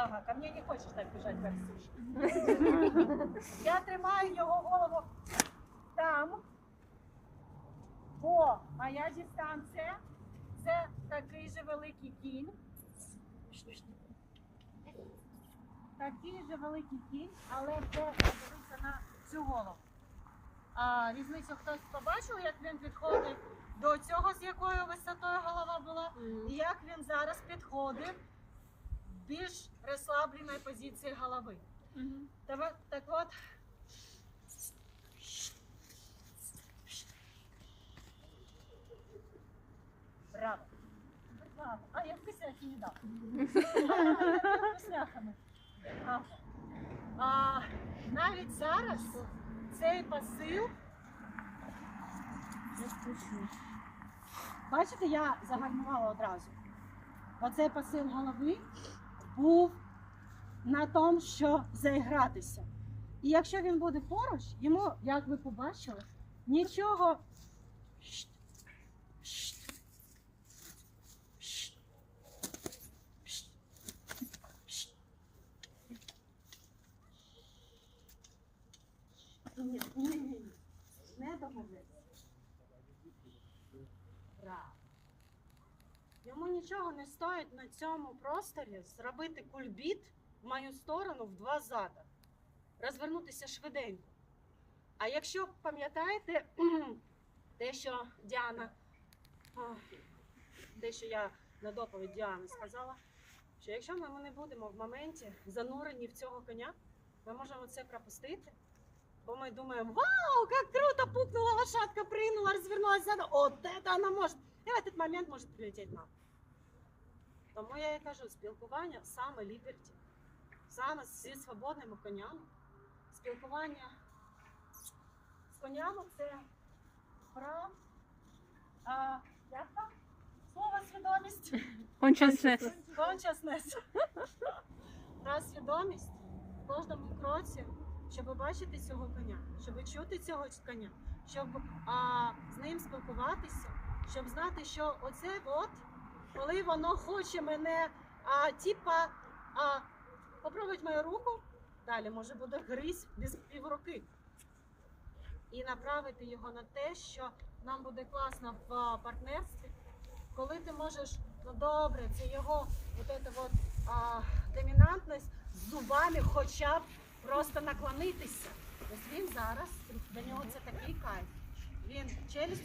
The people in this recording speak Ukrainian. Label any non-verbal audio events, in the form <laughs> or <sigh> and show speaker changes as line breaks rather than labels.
Ага, ко мне не хочеш так бежать, как Ксюша. <laughs> Я тримаю його голову там. Бо моя дистанція це такий же великий кінь. Такий же великий кінь, але вже подивіться на цю голову. А різницю хтось побачив, як він підходив до цього, з якою висотою голова була, і як він зараз підходив в більш розслабленої позиції голови. Так, так от. Браво. Браво. А я вкусняхи не дам. Вкусняхами. А, навіть зараз цей посил. Бачите, я загальмувала одразу. Оцей посил голови був на тому, що заігратися. І якщо він буде поруч, йому, як ви побачили, нічого. Ні, ні, ні. Не домовляйся. Браво. Йому нічого не стоїть на цьому просторі зробити кульбіт в мою сторону в два зада, розвернутися швиденько. А якщо пам'ятаєте <clears throat> те, що Діана, те, що я на доповідь Діани сказала, що якщо ми не будемо в моменті занурені в цього коня, ми можемо це пропустити. Бо ми думаємо, вау, як круто, пукнула лошадка, прыгнула, розвернулася. От це вона може. І в этот момент може прилетіти нам. Тому я і кажу, спілкування саме ліберті, саме зі свободними конями. Спілкування з конями це про а, як там? Слово свідомість.
Consciousness.
Та свідомість в кожному кроці, щоб бачити цього коня, щоб чути цього коня, щоб а, з ним спілкуватися, щоб знати, що оце от, коли воно хоче мене, а, типа, а, попробують мою руку, далі може буде гризь без півруки. І направити його на те, що нам буде класно в партнерстві, коли ти можеш, ну добре, це його от это вот, а, домінантність з зубами хоча б просто наклонитися. Ось він зараз, для нього це такий кайф. Він челюсть